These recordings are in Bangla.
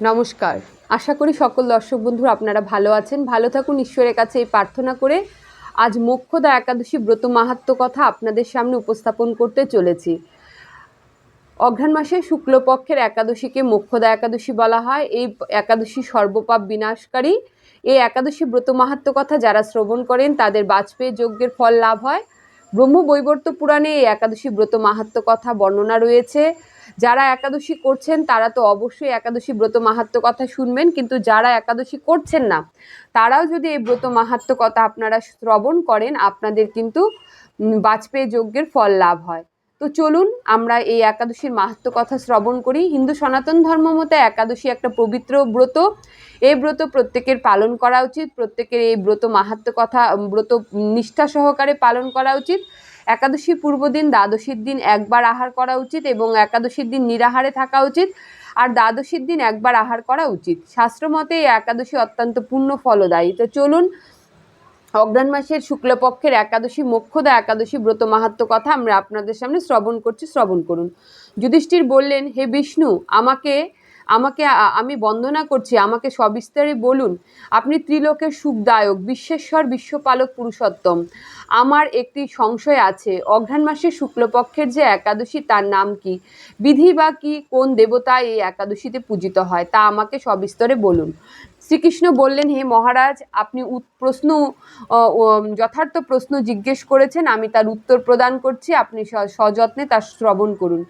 নমস্কার। আশা করি সকল দর্শক বন্ধুরা আপনারা ভালো আছেন। ভালো থাকুন, ঈশ্বরের কাছে এই প্রার্থনা করে আজ মোক্ষদা একাদশী ব্রত মাহাত্ম কথা আপনাদের সামনে উপস্থাপন করতে চলেছি। অঘ্রাণ মাসে শুক্লপক্ষের একাদশীকে মোক্ষদা একাদশী বলা হয়। এই একাদশী সর্বপাপ বিনাশকারী। এই একাদশী ব্রত মাহাত্ম কথা যারা শ্রবণ করেন, তাদের বাজপেয়ী যজ্ঞের ফল লাভ হয়। ব্রহ্ম বৈবর্ত পুরাণে এই একাদশী ব্রত মাহাত্ম কথা বর্ণনা রয়েছে। যারা একাদশী করছেন, তারা তো অবশ্যই একাদশী ব্রত মাহাত্ম কথা শুনবেন, কিন্তু যারা একাদশী করছেন না, তারাও যদি এই ব্রত মাহাত্ম কথা আপনারা শ্রবণ করেন, আপনাদের কিন্তু বাজপেয়ী যজ্ঞের ফল লাভ হয়। তো চলুন আমরা এই একাদশীর মাহাত্ম কথা শ্রবণ করি। হিন্দু সনাতন ধর্ম মতে একাদশী একটা পবিত্র ব্রত। এই ব্রত প্রত্যেকের পালন করা উচিত, প্রত্যেকের এই ব্রত মাহাত্ম কথা ব্রত নিষ্ঠা সহকারে পালন করা উচিত। একাদশী পূর্বদিন দ্বাদশীর দিন একবার আহার করা উচিত এবং একাদশীর দিন নিরাহারে থাকা উচিত। আর দ্বাদশীর দিন একবার আহার করা উচিত। শাস্ত্রমতে এই একাদশী অত্যন্ত পূর্ণ ফলদায়ী। তো চলুন অগ্রাণ মাসের শুক্লপক্ষের একাদশী, মোক্ষদা একাদশী ব্রত মাহাত্ম কথা আমরা আপনাদের সামনে শ্রবণ করছি, শ্রবণ করুন। যুধিষ্ঠির বললেন, হে বিষ্ণু, আমাকে আমাকে আমি বন্দনা করছি, আমাকে সবিস্তারে বলুন, আপনি ত্রিলোকের সুখদায়ক, বিশ্বেশ্বর, বিশ্বপালক পুরুষোত্তম। আমার একটি সংশয় আছে, অঘ্রাণ মাসের শুক্লপক্ষের যে একাদশী, তার নাম কি? বিধি বা কি, কোন দেবতা এই একাদশীতে পূজিত হয়, তা আমাকে সবিস্তরে বলুন। শ্রীকৃষ্ণ বললেন, হে মহারাজ, আপনি প্রশ্ন যথার্থ প্রশ্ন জিজ্ঞেস করেছেন, আমি তার উত্তর প্রদান করছি, আপনি সযত্নে তার শ্রবণ করুন।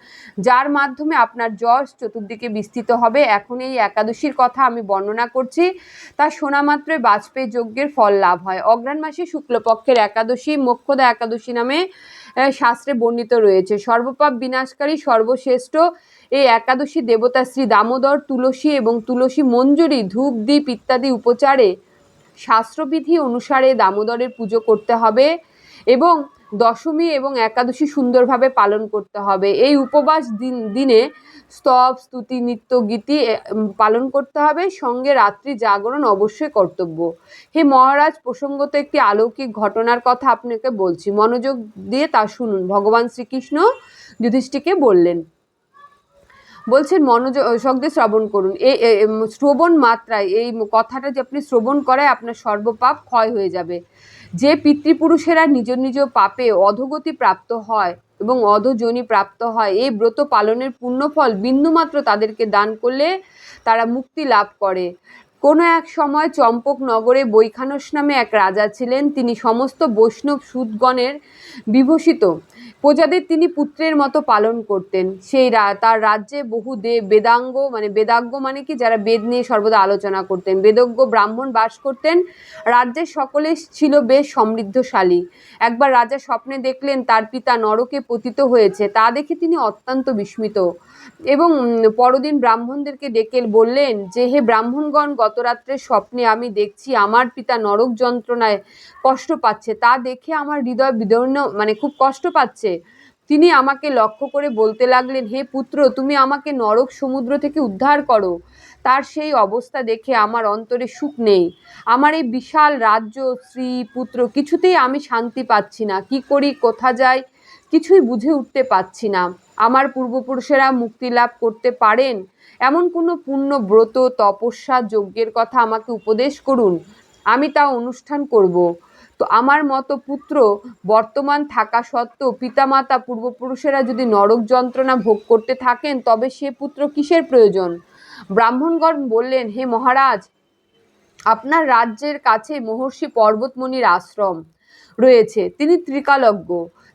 যার মাধ্যমে আপনার যশ চতুর্দিকে বিস্তৃত হবে, এখন এই একাদশীর কথা আমি বর্ণনা করছি, তা শোনা মাত্রই বাজপেয়ী যজ্ঞের ফল লাভ হয়। অগ্রাণ মাসে শুক্লপক্ষের একাদশী, মোক্ষদা একাদশী নামে শাস্ত্রে বর্ণিত রয়েছে। সর্বপাপ বিনাশকারী, সর্বশ্রেষ্ঠ এই একাদশী দেবতা শ্রী দামোদর, তুলসী এবং তুলসী মঞ্জুরি, ধূপ দ্বীপ ইত্যাদি উপচারে শাস্ত্রবিধি অনুসারে দামোদরের পুজো করতে হবে এবং দশমী এবং একাদশী সুন্দরভাবে পালন করতে হবে। এই উপবাস দিন, দিনে স্তব, স্তুতি, নৃত্য, গীতি পালন করতে হবে। সঙ্গে রাত্রি জাগরণ অবশ্যই কর্তব্য। হে মহারাজ, প্রসঙ্গত একটি আলৌকিক ঘটনার কথা আপনাকে বলছি। মনোযোগ দিয়ে তা শুনুন। ভগবান শ্রীকৃষ্ণ যুধিষ্ঠিকে বললেন বলছেন মনোযোগদের শ্রবণ করুন। এই শ্রবণ মাত্রায়, এই কথাটা যে আপনি শ্রবণ করায় আপনার সর্বপাপ ক্ষয় হয়ে যাবে। যে পিতৃপুরুষেরা নিজ নিজ পাপে অধগতি প্রাপ্ত হয় এবং অধজনী প্রাপ্ত হয়, এই ব্রত পালনের পুণ্যফল বিন্দুমাত্র তাদেরকে দান করলে তারা মুক্তি লাভ করে। কোনো এক সময় চম্পক নগরে বৈখানস নামে এক রাজা ছিলেন। তিনি সমস্ত বৈষ্ণব সুদগণের বিভূষিত। প্রজাদের তিনি পুত্রের মতো পালন করতেন। সেই তার রাজ্যে বহু দেব বেদাঙ্গ মানে বেদাজ্ঞ মানে কি? যারা বেদ নিয়ে সর্বদা আলোচনা করতেন। বেদজ্ঞ ব্রাহ্মণ বাস করতেন। রাজ্যের সকলে ছিল বেশ সমৃদ্ধশালী। একবার রাজা স্বপ্নে দেখলেন তার পিতা নরকে পতিত হয়েছে। তা দেখে তিনি অত্যন্ত বিস্মিত। এবং পরদিন ব্রাহ্মণদেরকে ডেকে বললেন যে, হে ব্রাহ্মণগণ গতরাত্রে স্বপ্নে আমি দেখছি আমার পিতা নরক যন্ত্রণায় কষ্ট পাচ্ছে। তা দেখে আমার হৃদয় বিদর্ণ মানে খুব কষ্ট পাচ্ছে। তিনি আমাকে লক্ষ্য করে বলতে লাগলেন, হে পুত্র, তুমি আমাকে নরক সমুদ্র থেকে উদ্ধার করো। তার সেই অবস্থা দেখে আমার অন্তরে সুখ নেই। আমার এই বিশাল রাজ্য, স্ত্রী, পুত্র, কিছুতেই আমি শান্তি পাচ্ছি না। কি করি, কোথা যাই? কিছুই বুঝে উঠতে পারছি না। আমার পূর্বপুরুষেরা মুক্তি লাভ করতে পারেন? এমন কোনো পূর্ণ ব্রত, তপস্যা, যজ্ঞের কথা আমাকে উপদেশ করুন। আমি তা অনুষ্ঠান করব। তো আমার মতো পুত্র বর্তমান থাকা সত্ত্বেও পিতামাতা পূর্বপুরুষেরা যদি নরক যন্ত্রণা ভোগ করতে থাকেন, তবে সে পুত্র কিসের প্রয়োজন? ব্রাহ্মণগণ বললেন, হে মহারাজ, আপনার রাজ্যের কাছে মহর্ষি পর্বতমণির আশ্রম রয়েছে। তিনি ত্রিকালজ্ঞ।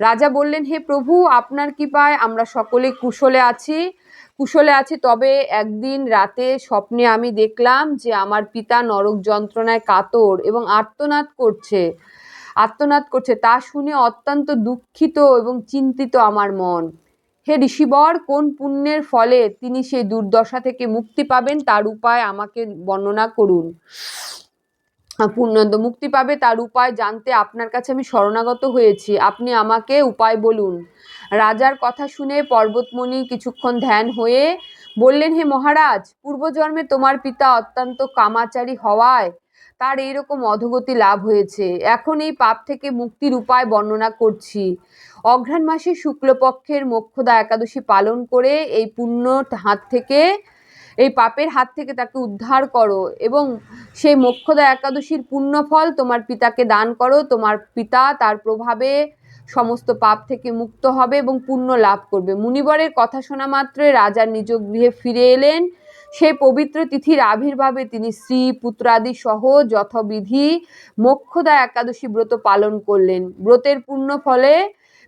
রাজা বললেন, হে প্রভু, আপনার কৃপায় আমরা সকলে কুশলে আছি। কুশলে আছি, তবে একদিন রাতে স্বপ্নে আমি দেখলাম যে আমার পিতা নরক যন্ত্রণায় কাতর এবং আর্তনাদ করছে। আত্মনাদ করছে। তা শুনে অত্যন্ত দুঃখিত এবং চিন্তিত আমার মন। হে ঋষিবর, কোন পুণ্যের ফলে তিনি সেই দুর্দশা থেকে মুক্তি পাবেন? তার উপায় আমাকে বর্ণনা করুন। পূর্ণ মুক্তি পাবে, তার উপায় জানতে আপনার কাছে আমি শরণাগত হয়েছি। আপনি আমাকে উপায় বলুন। রাজার কথা শুনে পর্বতমণি কিছুক্ষণ ধ্যান হয়ে বললেন, হে মহারাজ, পূর্বজন্মে তোমার পিতা অত্যন্ত কামাচারী হওয়ায় তার এইরকম অধগতি লাভ হয়েছে। এখন এই পাপ থেকে মুক্তির উপায় বর্ণনা করছি। অঘ্রাণ মাসে শুক্লপক্ষের মোক্ষদা একাদশী পালন করে এই পুণ্য হাত থেকে এই পাপের হাত থেকে তাকে উদ্ধার করো এবং সেই মোক্ষদা একাদশীর পুণ্যফল তোমার পিতাকে দান করো। তোমার পিতা তার প্রভাবে সমস্ত পাপ থেকে মুক্ত হবে এবং পুণ্য লাভ করবে। মুনিবরের কথা শোনা মাত্রে রাজার নিজ গৃহে ফিরে এলেন। সেই পবিত্র তিথির আবির্ভাবে তিনি স্ত্রী, পুত্রাদি সহ যথবিধি মোক্ষদা একাদশী ব্রত পালন করলেন। ব্রতের পুণ্য ফলে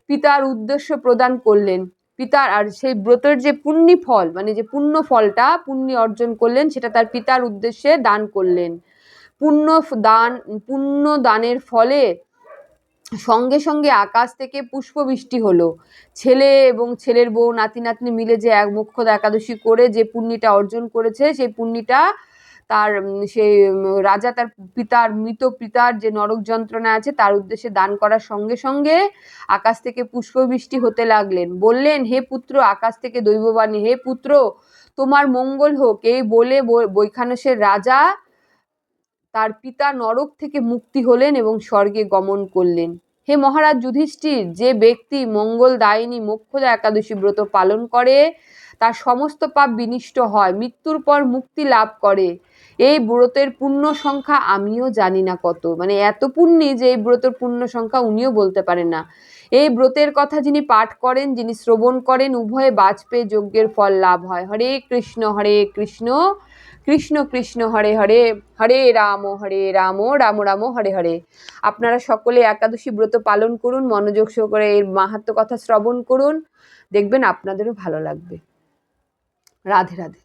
পিতার উদ্দেশ্য প্রদান করলেন। পিতার আর সেই ব্রতের যে পুণ্যি ফল মানে যে পুণ্য ফলটা পুণ্যি অর্জন করলেন, সেটা তার পিতার উদ্দেশ্যে দান করলেন। পুণ্য দান, পুণ্য দানের ফলে সঙ্গে সঙ্গে আকাশ থেকে পুষ্পবৃষ্টি হলো। ছেলে এবং ছেলের বউ নাতি নাতনি মিলে যে এক মুখ্যদ একাদশী করে যে পুণ্যিটা অর্জন করেছে, সেই পুণ্যিটা তার সেই রাজা তার পিতার, মৃত পিতার যে নরক যন্ত্রণা আছে, তার উদ্দেশ্যে দান করার সঙ্গে সঙ্গে আকাশ থেকে পুষ্পবৃষ্টি হতে লাগলেন। বললেন, হে পুত্র, আকাশ থেকে দৈববাণী, হে পুত্র, তোমার মঙ্গল হোক। এই বলে বৈখানসের রাজা তার পিতা নরক থেকে মুক্তি হলেন এবং স্বর্গে গমন করলেন। হে মহারাজ যুধিষ্ঠির, যে ব্যক্তি মঙ্গল মঙ্গলদায়িনী মোক্ষদা একাদশী ব্রত পালন করে, তার সমস্ত পাপ বিনিষ্ট হয়, মৃত্যুর পর মুক্তি লাভ করে। এই ব্রতের পূর্ণ সংখ্যা আমিও জানি না কত। মানে এত পুণ্যি যে এই ব্রতের পূর্ণ সংখ্যা উনিও বলতে পারেন না। এই ব্রতের কথা যিনি পাঠ করেন, যিনি শ্রবণ করেন, উভয়ে বাজপেয়ী যজ্ঞের ফল লাভ হয়। হরে কৃষ্ণ হরে কৃষ্ণ কৃষ্ণ কৃষ্ণ, হরে হরে হরে রাম হরে রাম রাম রাম, হরে হরে। আপনারা সকলে একাদশী ব্রত পালন করুন, মনোযোগ সহকারে এর মাহাত্ম কথা শ্রবণ করুন। দেখবেন আপনাদেরও ভালো লাগবে। রাধে রাধে।